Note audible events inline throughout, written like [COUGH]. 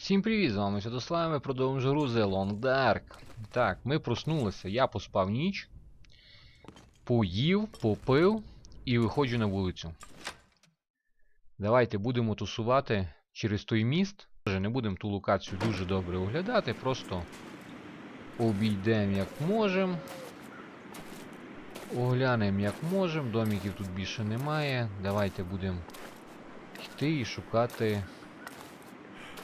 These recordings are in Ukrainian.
Всім привіт, з вами Святослав, ми продовжуємо гру The Long Dark. Так, ми проснулися, я поспав ніч, поїв, попив і виходжу на вулицю. Давайте будемо тусувати через той міст. Не будемо ту локацію дуже добре оглядати, просто обійдемо як можемо. Оглянемо як можемо, домиків тут більше немає. Давайте будемо йти і шукати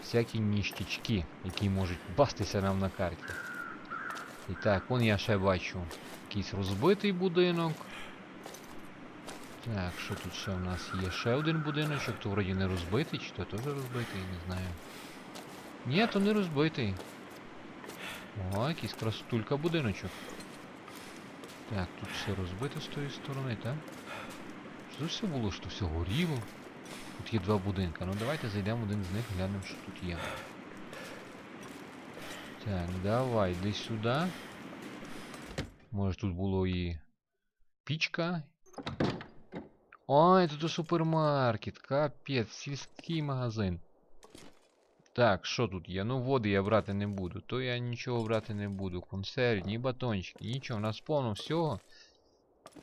всякі ніштячки, які можуть бастися нам на карті. І так, вон я ще бачу якийсь розбитий будинок. Так, що тут ще у нас є? Ще один будиночок, то вроді не розбитий, чи то теж розбитий, не знаю. Ні, то не розбитий. О, якийсь красотулька будиночок. Так, тут все розбито з тої сторони, так? Що тут все було? Що все горіло? Тут є два будинки. Ну давайте зайдемо в один з них, глянемо, що тут є. Так, давай, йди сюди. Може тут було і пічка. Ой, тут і супермаркет, капець, сільський магазин. Так, що тут є? Ну води я брати не буду. То я нічого брати не буду. Консервні, батончики, нічого, у нас повно всього.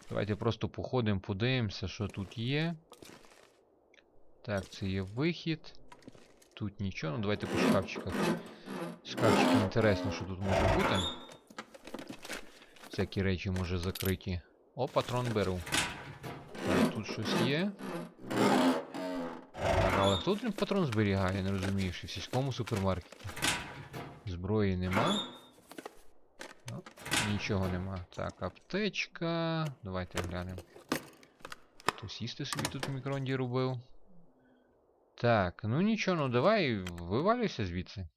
Давайте просто походимо, подивимося, що тут є. Так, це є вихід. Тут нічого. Ну давайте по шкафчиках. Шкафчики інтересно, що тут може бути. Всякі речі може закриті. О, патрон беру. Так, тут щось є. Так, але хто тут патрон зберігає, я не розумію, що в сільському супермаркеті. Зброї нема. О, нічого нема. Так, аптечка. Давайте глянемо. Хтось їсти собі тут в мікронді робив. Так, ну нічого, ну давай вивалюйся звідси.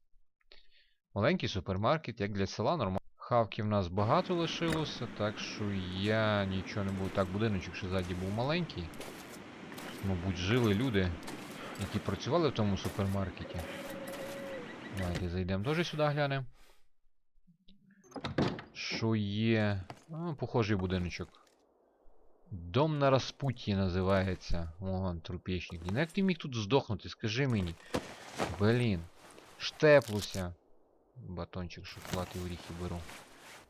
Маленький супермаркет, як для села, нормально. Хавки в нас багато лишилося, так що я нічого не буду. Так, будиночок ще ззаді був маленький. Мабуть, жили люди, які працювали в тому супермаркеті. Давайте зайдемо теж сюди глянемо. Що є? А, похожий будиночок. Дом на розпутті називається. Вон, трупешник. Ну як ти міг тут здохнути, скажи мені. Блін. Штеплуся. Батончик, шоколад і оріхи беру.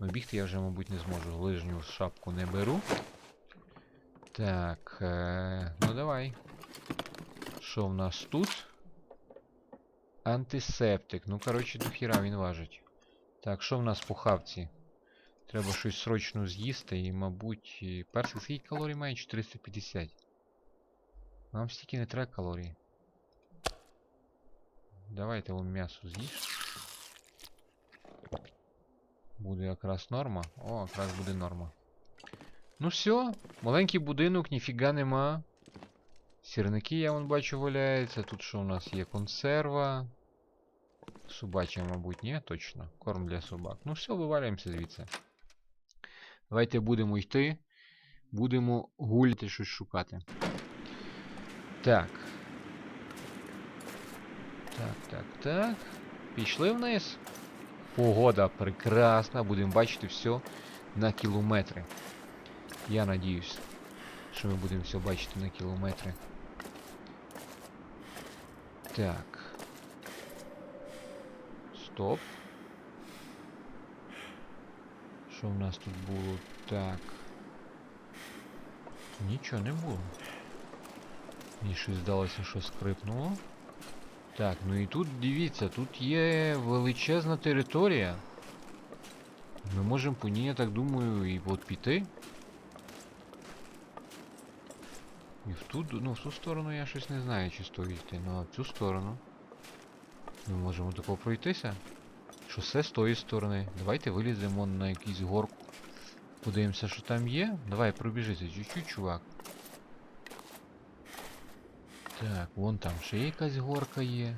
Ну бігти я вже, мабуть, не зможу. Лижню шапку не беру. Так. Е ну давай. Що в нас тут? Антисептик. Ну, коротше, до хіра він важить. Так, що в нас по хавці? Треба щось срочно з'їсти і, мабуть, і перший скільки калорій має 450. Нам стільки не треба калорій. Давайте вон м'ясо з'їж. Буде якраз норма. О, якраз буде норма. Ну все, маленький будинок, ніфіга нема. Сірники я вон бачу валяються. Тут що у нас є консерва. Собача, мабуть, ні, точно. Корм для собак. Ну все, вивалюємося звідси. Давайте будемо йти. Будемо гуляти щось шукати. Так. Так, так, так. Пішли вниз. Погода прекрасна. Будемо бачити все на кілометри. Я надіюсь, що ми будемо все бачити на кілометри. Так. Стоп. Що в нас тут було? Так. Нічого не було. Мені щось здалося, що скрипнуло. Так, ну і тут дивіться, тут є величезна територія. Ми можемо по ній, я так думаю, і от піти. І в ту, ну, в ту сторону я щось не знаю, чи стоїть йти, ну в цю сторону. Ми можемо тако пройтися. Шосе з тої сторони. Давайте виліземо на якусь горку. Подивимося, що там є. Давай, пробіжися чуть-чуть, чувак. Так, вон там ще якась горка є.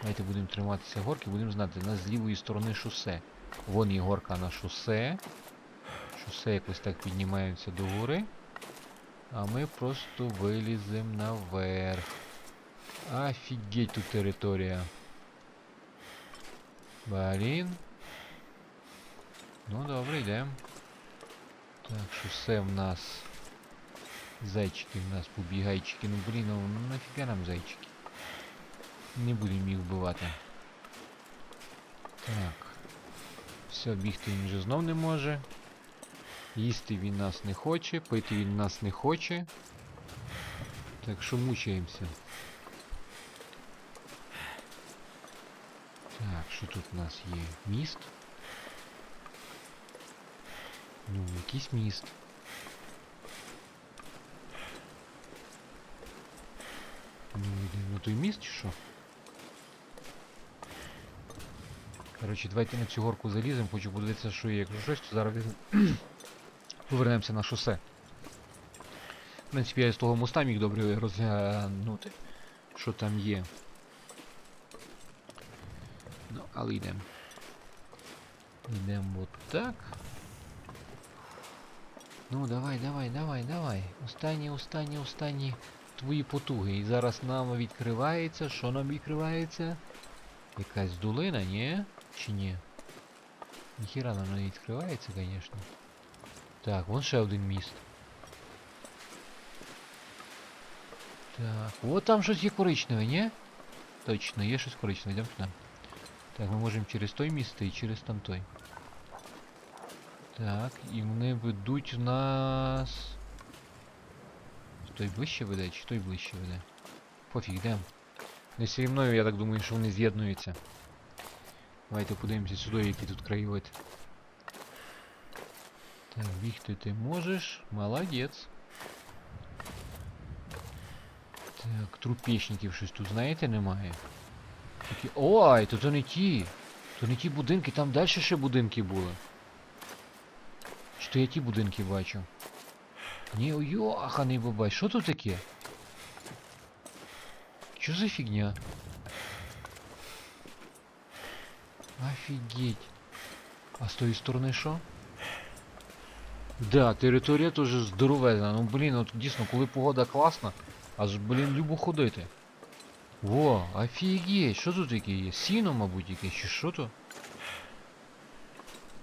Давайте будемо триматися горки, будемо знати, у нас з лівої сторони шосе. Вон є горка на шосе. Шосе якось так піднімається до гори. А ми просто виліземо наверх. Офігеть тут територія. Блін. Ну добре, йдемо. Так, шосе в нас. Зайчики в нас, побігайчики. Ну блін, ну нафіга нам зайчики. Не будемо їх вбивати. Так. Все, бігти він вже знов не може. Їсти він нас не хоче, пити він нас не хоче. Так що мучаємося. Так, що тут у нас є? Міст? Ну, якийсь міст. Ну, йдемо на той міст чи що? Коротше, давайте на цю горку заліземо, хочу подивитися, що є. Якщо щось, то зараз [CLEARS THROAT] повернемося на шосе. В принципі, я з того моста міг добре розглянути, що там є. Ну, але йдемо. Йдемо от так. Ну, давай, давай, давай, давай. Останні, останні, останні твої потуги. І зараз нам відкривається. Що нам відкривається? Якась долина, ні? Чи ні? Ніхіра нам не відкривається, звісно. Так, вон ще один міст. Так, от там щось є коричневе, ні? Точно, є щось коричневе, йдемо туди. Так, ми можемо через той міст і через там той. Так, і вони ведуть нас. Той ближче веде, чи той ближче веде? Пофіг, йдемо. Не зі мною, я так думаю, що вони з'єднуються. Давайте подивимося сюди, який тут краєвид. Так, бігти ти можеш. Молодець. Так, трупешників щось тут, знаєте, немає. Такі... Ой, то то не ті. То не ті будинки, там далі ще будинки були. Чи я ті будинки бачу? Ні, йоханий бабай, що тут таке? Що за фігня? Офігеть. А з тої сторони що? Да, територія теж здоровезна. Ну блін, от дійсно, коли погода класна, аж, блін, любо ходити. Во, офігеть, що тут таке є? Сіно, мабуть, якесь, чи що то?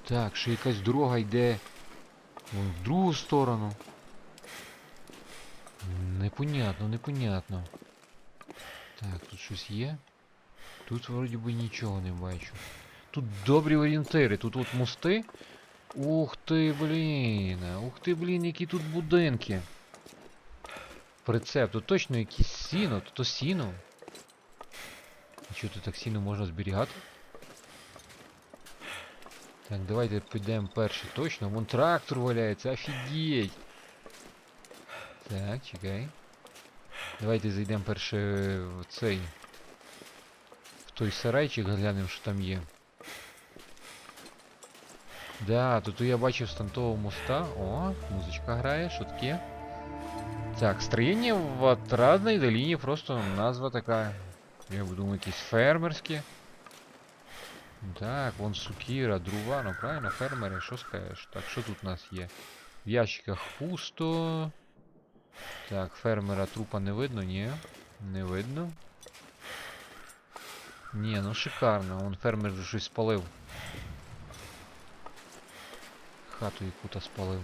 Так, ще якась дорога йде. Вон в другу сторону. Непонятно, непонятно. Так, тут щось є. Тут вроді би нічого не бачу. Тут добрі орієнтири, тут от мости. Ух ти, блін. Ух ти, блін, які тут будинки. Прицеп, тут точно якісь сіно, тут то сіно. Що тут так сіно можна зберігати? Так, давайте підемо перший точно. Вон трактор валяється, офігеть. Так, чекай. Давайте зайдемо перше в цей. В той сарайчик глянемо, що там є. Да, тут я бачив з тантового моста. О, музичка грає, таке? Так, строєння в отрадной долине просто назва така. Я думаю, якісь фермерські. Так, вон сукіра, друва, ну правильно, фермери, що скажеш? Так, що тут у нас є? В ящиках пусто. Так, фермера трупа не видно, ні. Не видно. Ні, ну шикарно, вон фермер вже щось спалив. Хату яку-то спалив.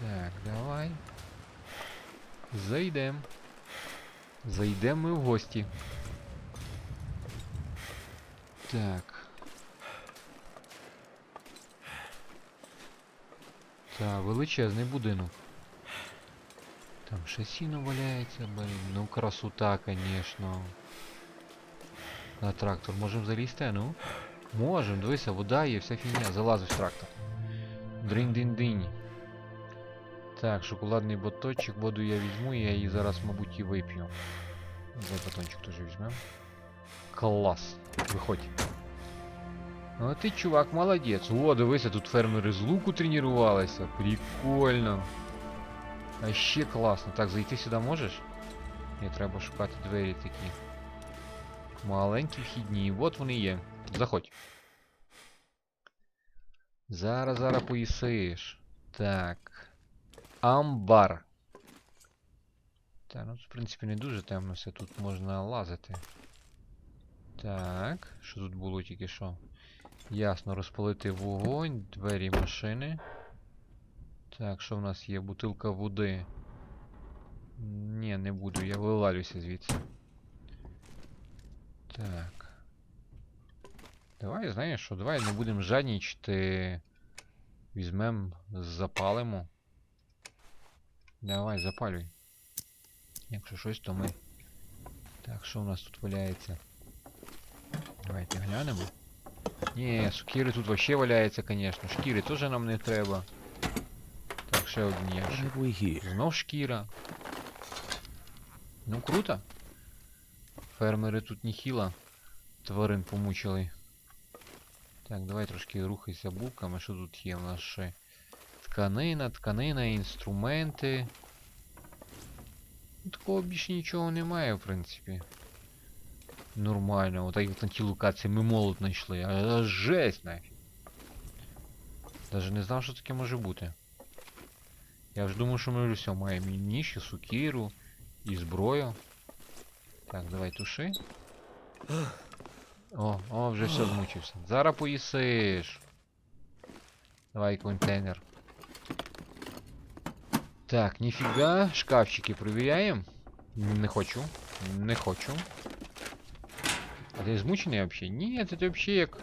Так, давай. Зайдем. Зайдемо ми в гості. Так. Та, величезний будинок. Там ще сіно валяється, блін. Ну красота, конечно. На трактор. Можемо залізти, ну? Можем, дивися, вода є, вся фігня. Залазиш в трактор. Дринь-динь-динь. Так, шоколадний батончик, воду я візьму, я її зараз, мабуть, і вип'ю. За батончик теж візьмем. Клас. Виходь. Ну а ти, чувак, молодець. О, дивися, тут фермери з луку тренувалися. Прикольно. А ще класно. Так, зайти сюди можеш? Ні, треба шукати двері такі. Маленькі вхідні. От вони є. Заходь. Зараз, зараз поїсиш. Так. Амбар. Так, ну тут, в принципі, не дуже темно все, тут можна лазити. Так, що тут було тільки що? Ясно, розпалити вогонь, двері машини. Так, що в нас є? Бутилка води. Ні, не буду, я вилалюся звідси. Так. Давай, знаєш що, давай не будемо жаднічити. Візьмем, запалимо. Давай, запалюй. Якщо щось, то ми. Так, що у нас тут валяється? Давайте глянемо. Ні, шкіри тут вообще валяється, конечно. Шкіри теж нам не треба. Так, ще один ящик. Знов шкіра. Ну круто. Фермери тут ніхіла. Тварин помучили. Так, давай трошки рухайся булками. Що тут є в нас ще? Тканина, тканина, інструменти. Ну, Такого більше нічого немає, в принципі. Нормально. Отак як на тій локації ми молот знайшли. А, жесть нафіг. Даже не знав, що таке може бути. Я ж думав, що ми вже все маємо і ніж, і сукіру, і зброю. Так, давай туши. О, о, вже все змучився. Зараз поїсиш. Давай контейнер. Так, ніфіга. Шкафчики перевіряємо. Не хочу. Не хочу. А ти змучений взагалі? Ні, ти взагалі як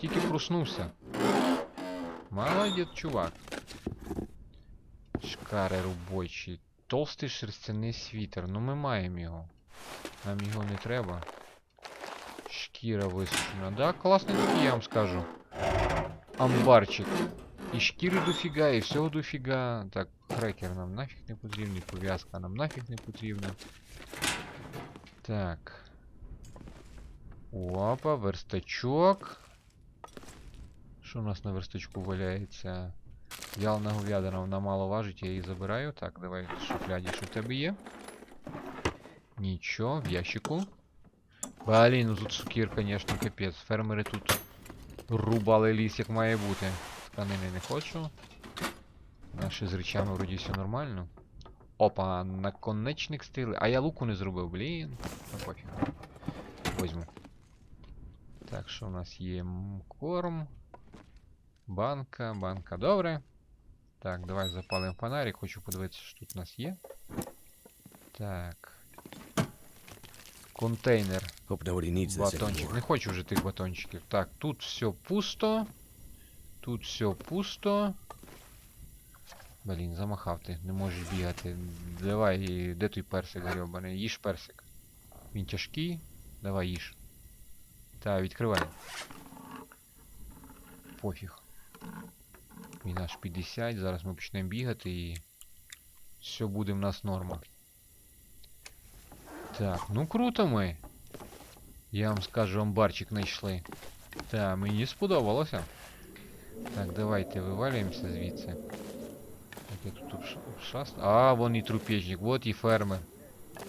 тільки проснувся. Молодець, чувак. Шкари робочі. Толстий шерстяний світер. Ну ми маємо його. Нам його не треба. Шкіра висушена. Да, класний такий, я вам скажу. Амбарчик. І шкіри дофіга, і всього дофіга. Так, крекер нам нафіг не потрібний, пов'язка нам нафіг не потрібна. Так. Опа, верстачок. Що у нас на верстачку валяється? Ялна говядина, вона мало важить, я її забираю. Так, давай шуфляді, що в тебе є. Нічого, в ящику. Блін, ну тут сукір, конечно, капець. Фермери тут рубали ліс, як має бути. Тканини не хочу. Наші з речами вроді все нормально. Опа, наконечник стили. А я луку не зробив, блін. Ну пофіг. Возьму. Так, що у нас є корм. Банка, банка, добре. Так, давай запалимо фонарик, хочу подивитися, що тут у нас є. Так. Контейнер. Батончик. Не хочу вже тих батончиків. Так, тут все пусто. Тут все пусто. Блін, замахав ти, не можеш бігати. Давай, де той персик грьобаний? Їж персик. Він тяжкий. Давай їж. Та, відкривай. Пофіг. Він аж 50, зараз ми почнемо бігати і. Все буде в нас норма. Так, ну круто ми. Я вам скажу, амбарчик знайшли. Так, мені сподобалося. Так, давайте вивалюємося звідси. Так, я тут обш... обшаст... А, вон і трупечник, вот і фермер.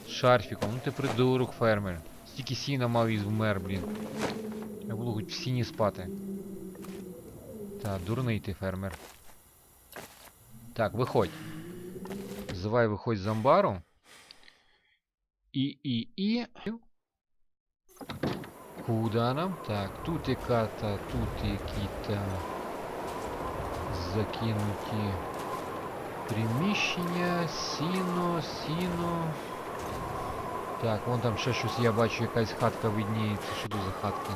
З шарфіком, ну ти придурок фермер. Стільки сіна мав і вмер, блін. Я буду хоч в сіні спати. Так, дурний ти фермер. Так, виходь. Звай виходь з амбару. І, і, і. Куда нам? Так, тут яка-то, тут які-то закинуті приміщення, сіно, сіно. Так, вон там ще щось я бачу, якась хатка видніється. Що тут за хатка?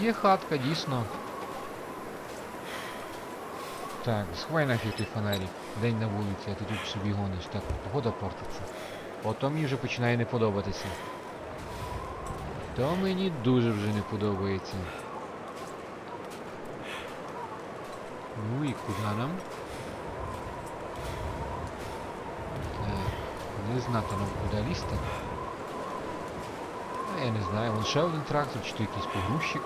Є хатка, дійсно. Так, сховай нафіг той фонарик. День на вулиці, а ти тут собі гониш. Так, погода портиться. Ото мені вже починає не подобатися. То мені дуже вже не подобається. Ну і куди нам? Так, не знати нам куди лізти. А я не знаю, вон ще один трактор, чи то якийсь погрузчик.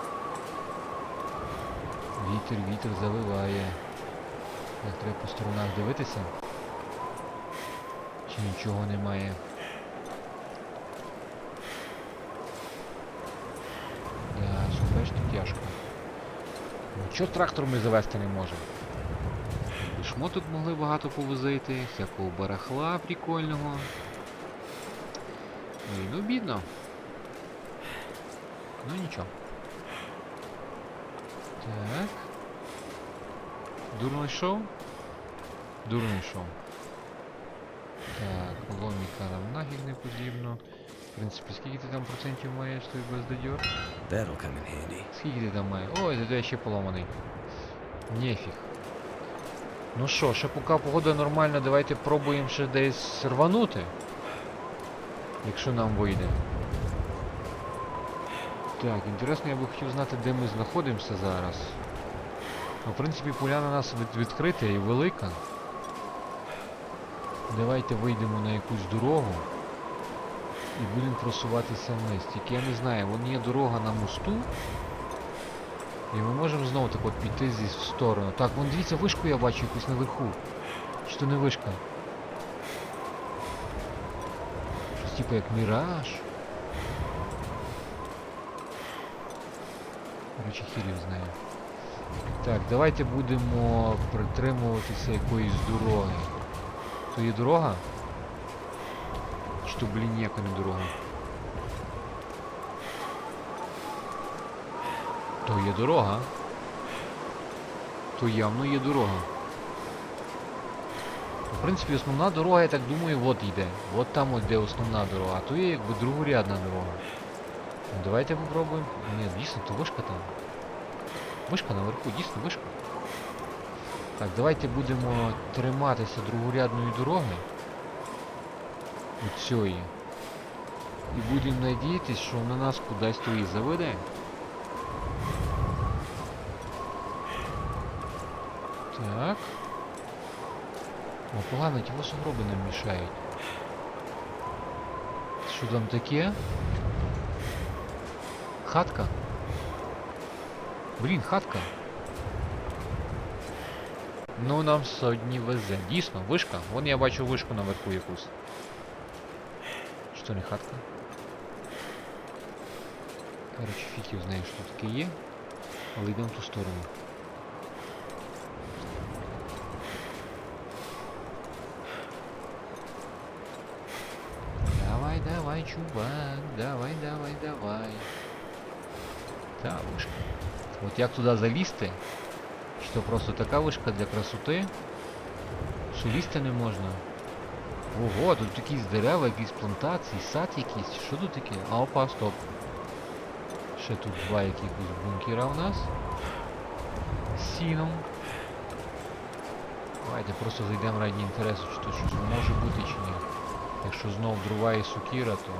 Вітер, вітер завиває. Так, треба по сторонах дивитися. Чи нічого немає. Да, слухаєш, тут тяжко. Ну чого трактор ми завести не можемо? І шмоток могли багато повозити, всякого барахла прикольного. Ой, ну бідно. Ну нічого. Так. Дурно йшов? Дурно йшов. Так, економіка нам нафіг не потрібно. В принципі, скільки ти там процентів маєш? That'll come in handy. Скільки ти там маєш? Ой, зато я ще поламаний. Нефіг. Ну що, ще поки погода нормальна, давайте пробуємо ще десь рванути. Якщо нам вийде. Так, інтересно, я би хотів знати, де ми знаходимося зараз. Ну, в принципі, поляна у нас від- відкрита і велика. Давайте вийдемо на якусь дорогу і будемо просуватися вниз. Тільки я не знаю, вон є дорога на мосту. І ми можемо знову так от піти зі в сторону. Так, вон дивіться, вишку я бачу якусь наверху. Чи то не вишка? Щось типу як міраж. Короче, хірів знає. Так, давайте будемо притримуватися якоїсь дороги. То є дорога? Чи то, блін, не дорога? То є дорога. То явно є дорога. В принципі, основна дорога, я так думаю, от йде. От там от де основна дорога, а то є якби другорядна дорога. Ну, давайте попробуємо. Ні, дійсно, то вишка там. Вишка наверху, дійсно вишка. Так, давайте будемо триматися другорядної дороги. Оцієї. І будемо надіятись, що вона нас кудись і заведе. Так. О, погано, ті сугроби нам мішають. Що там таке? Хатка? Блін, хатка. Ну нам сьогодні везе. Дійсно, вишка. Вон я бачу вишку наверху якусь. Що не хатка? Короче, фіг його знає, що таке є. Але йдемо в ту сторону. Давай, давай, чувак, давай, давай, давай. Та вишка. От як туди залізти? Чи то просто така вишка для красоти? Що лізти не можна? Ого, тут якісь дерева, якісь плантації, сад якийсь. Що тут таке? А опа, стоп. Ще тут два якихось бункера у нас. Сіном. Давайте просто зайдемо раді інтересу, чи тут щось може бути чи ні. Якщо знов дрова і сукіра, то...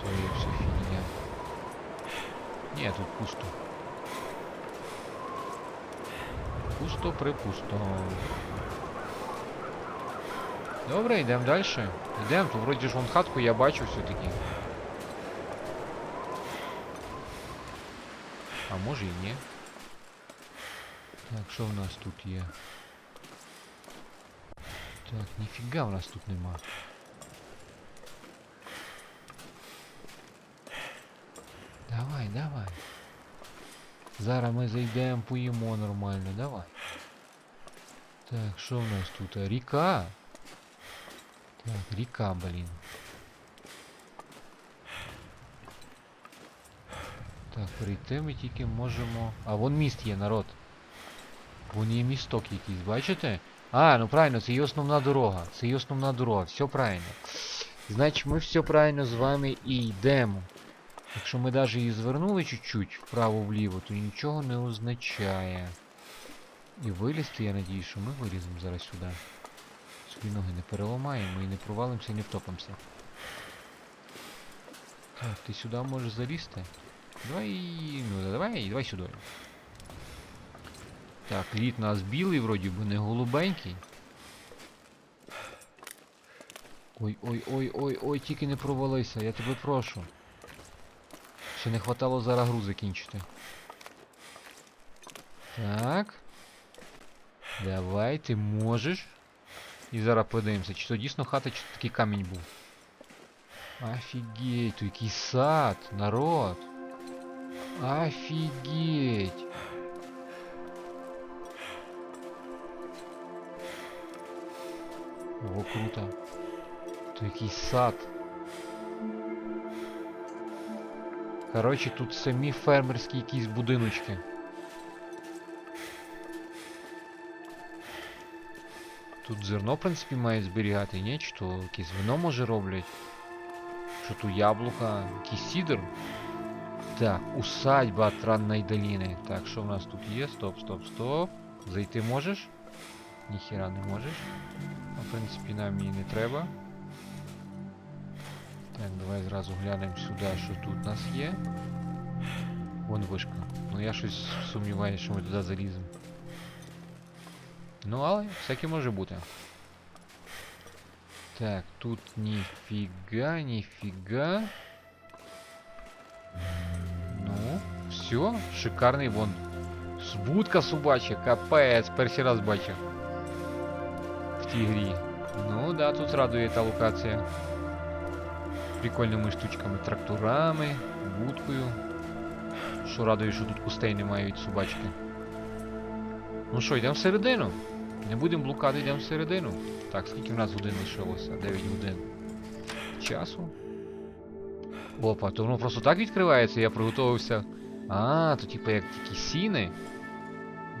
То є все фігня. Ні, тут пусто. Пусто припусто. Добре, йдемо далі. Йдемо, тут вроді ж вон хатку я бачу все-таки. А може і ні. Так, що в нас тут є? Так, ніфіга в нас тут нема. Давай, давай. Зараз ми зайдемо, поїмо нормально, давай. Так, що в нас тут? А, Ріка. Так, ріка, блін. Так, прийти ми тільки можемо. А вон міст є, народ. Вон є місток якийсь, бачите? А, ну правильно, це її основна дорога. Це її основна дорога, все правильно. Значить, ми все правильно з вами і йдемо. Якщо ми навіть її звернули чуть-чуть вправо-вліво, то нічого не означає. І вилізти, я надію, що ми виліземо зараз сюди. Свої ноги не переламаємо і не провалимося, і не втопимося. Так, ти сюди можеш залізти? Давай, ну давай, давай сюди. Так, лід нас білий, вроді би, не голубенький. Ой, ой, ой, ой, ой, тільки не провалися, я тебе прошу. Ще не хватало зараз гру закінчити. Так. Давай, ти можеш. І зараз подивимося, чи то дійсно хата, чи то такий камінь був. Офігеть, то який сад, народ. Офігеть. Ого, круто. То якийсь сад. Коротше, тут самі фермерські якісь будиночки. Тут зерно, в принципі, мають зберігати, ні? Чи то якесь вино може роблять? Що тут яблука, якийсь сідр? Так, усадьба Транної доліни. Так, що в нас тут є? Стоп, стоп, стоп. Зайти можеш? Ніхіра не можеш. В принципі, нам її не треба. Так, давай зразу глянемо сюди, що тут у нас є. Вон вишка. Ну я щось сумніваюся, що ми туди заліземо. Ну, але всяке може бути. Так, тут ніфіга, ніфіга. Ну, все, шикарний вон. Збудка собача, капець, перший раз бачив. В тій грі. Ну да, тут радує та локація. Прикольними штучками, тракторами, будкою. Що радує, що тут кустей немає від собачки. Ну що, йдемо всередину? Не будемо блукати, йдемо всередину. Так, скільки в нас годин лишилося? 9 годин. Часу. Опа, то воно просто так відкривається, я приготувався. А, то типу як такі сіни.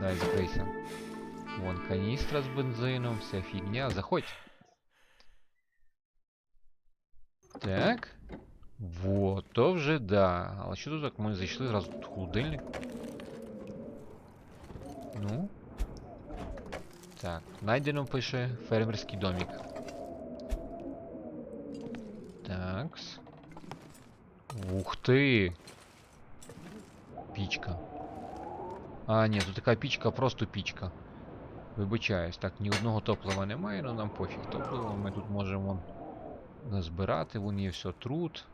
Дай закрийся. Вон каністра з бензином, вся фігня. Заходь. Так. Вот, то вже да. Але що тут так? Ми зайшли зразу тут холодильник. Ну. Так, найдено пише фермерський домик. Такс. Ух ти! Пічка. А, ні, тут така пічка, просто пічка. Вибачаюсь, так, ні одного топлива немає, але нам пофіг топливо. Ми тут можемо назбирати, вон є все труд.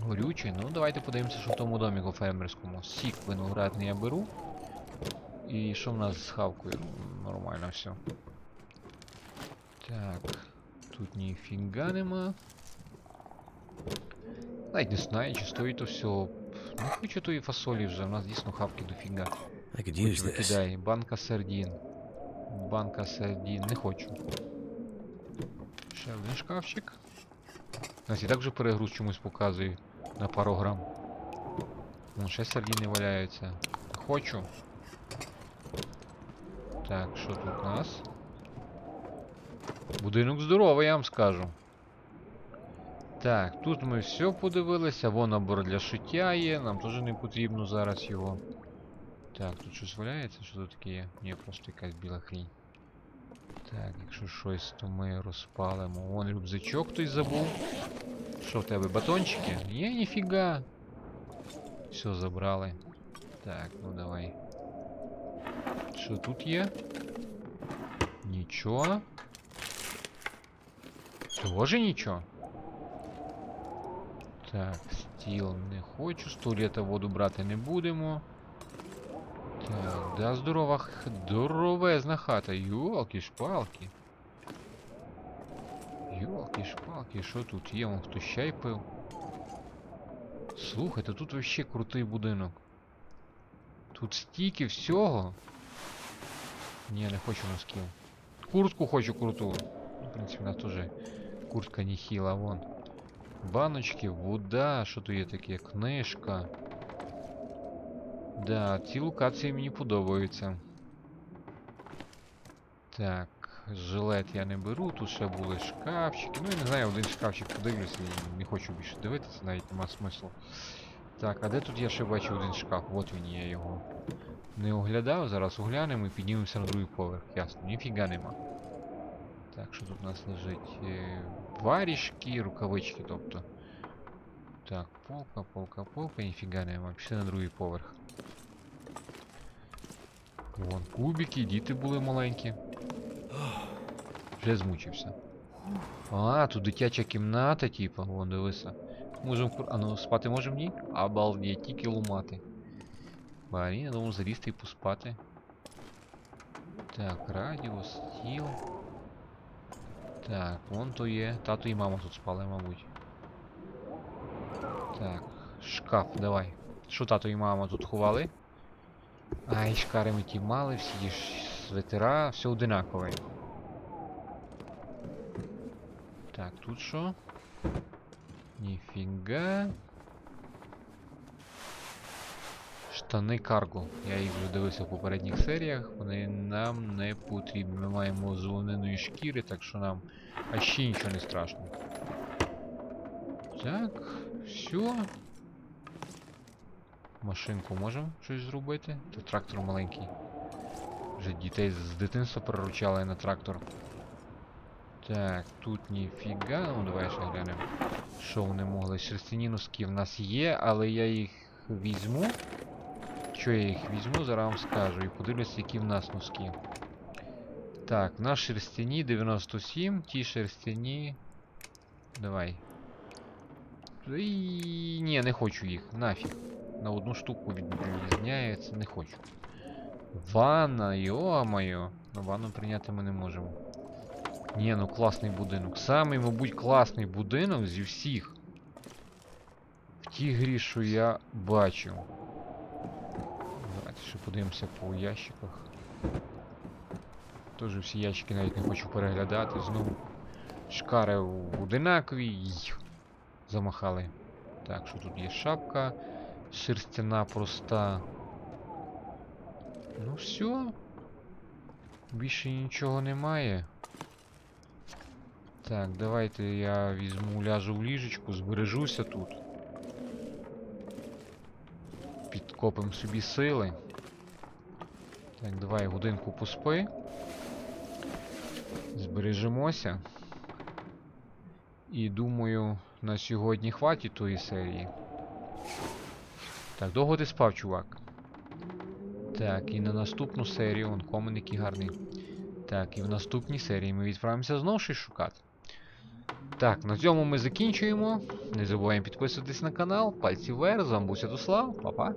Горючий. Ну, давайте подивимося, що в тому доміку фермерському. Сік виноградний я беру. І що в нас з хавкою? Ну, Нормально все. Так. Тут ніфіга нема. Навіть не знаю, чи стоїть то все. Не хочу тої фасолі вже, у нас дійсно хавки дофіга. Хоч викидай. Банка сардін. Банка сардін. Не хочу. Ще один шкафчик. Нас і так вже перегруз чомусь показує на пару грам. Вон ще сардіни валяються. Хочу. Так, що тут у нас? Будинок здоровий, я вам скажу. Так, тут ми все подивилися, вон набор для шиття є, нам теж не потрібно зараз його. Так, тут щось валяється, що тут таке є? Ні, просто якась біла хрінь. Так, якщо щось, то ми розпалимо. Вон рюкзачок хтось забув. Що в тебе, батончики? Є, ніфіга. Все, забрали. Так, ну давай. Що тут є? Нічого. Тоже нічого. Так, стіл не хочу, з воду брати не будемо. Так, да, здорова, здоровезна хата. Йолки-шпалки. Йолки-шпалки, що тут є? Вон хто чай пив. Слухайте, тут вообще крутий будинок. Тут стільки всього. Ні, не хочу носків. Куртку хочу круту. В принципі, у нас теж куртка нехіла, вон. Баночки, вода, що тут є таке? Книжка. Да, ці локації мені подобаються. Так, жилет я не беру, тут ще були шкафчики. Ну я не знаю, один шкафчик подивлюся не хочу більше дивитися, навіть нема смислу. Так, а де тут я ще бачу один шкаф? От він є його. Не оглядав, зараз оглянемо і піднімемося на другий поверх. Ясно, ніфіга нема. Так, що тут у нас лежить? Е, Варішки, рукавички, тобто. Так, полка, полка, полка, ніфіга нема. Пішли на другий поверх. Вон кубики, діти були маленькі. Вже змучився. А, тут дитяча кімната, типа, вон дивися. Можем. кур- А ну спати можемо в ній? Обалдеть, тільки ломати. Блін, я думав залізти і поспати. Так, радіо, стіл. Так, вон то є. Тато і мама тут спали, мабуть. Так, шкаф, давай. Що тато і мама тут ховали? Ай, шкари ми ті мали, всі ж свитера, все одинакове. Так, тут що? Ніфіга. штани карго. Я їх вже дивився в попередніх серіях. Вони нам не потрібні. Ми маємо зелениної шкіри, так що нам а ще нічого не страшно. Так, все. Машинку можемо щось зробити? Та трактор маленький. Вже дітей з дитинства приручали на трактор. Так, тут ніфіга. Ну давай ще глянемо. Що вони могли? Шерстяні носки в нас є, але я їх візьму. Що я їх візьму, зараз вам скажу. І подивлюсь, які в нас носки. Так, в нас шерстяні 97, ті шерстяні. Давай. І... Ні, не хочу їх. Нафіг. На одну штуку відрізняється, не хочу. Ванна, йо-моє. Ну, ванну прийняти ми не можемо. Ні, ну класний будинок. Самий, мабуть, класний будинок зі всіх. В тій грі, що я бачив. Давайте ще подивимося по ящиках. Тоже всі ящики навіть не хочу переглядати. Знову шкари одинакові. Замахали. Так, що тут є шапка. Шерстяна проста. Ну все. Більше нічого немає. Так, давайте я візьму, ляжу в ліжечку, збережуся тут. Підкопим собі сили. Так, давай годинку поспи. Збережемося. І думаю, на сьогодні хватить тої серії. Так, довго ти спав, чувак. Так, і на наступну серію, он комен який гарний. Так, і в наступній серії ми відправимося знову щось шукати. Так, на цьому ми закінчуємо. Не забуваємо підписуватись на канал. Пальці вверх, з вами був Святослав, па-па.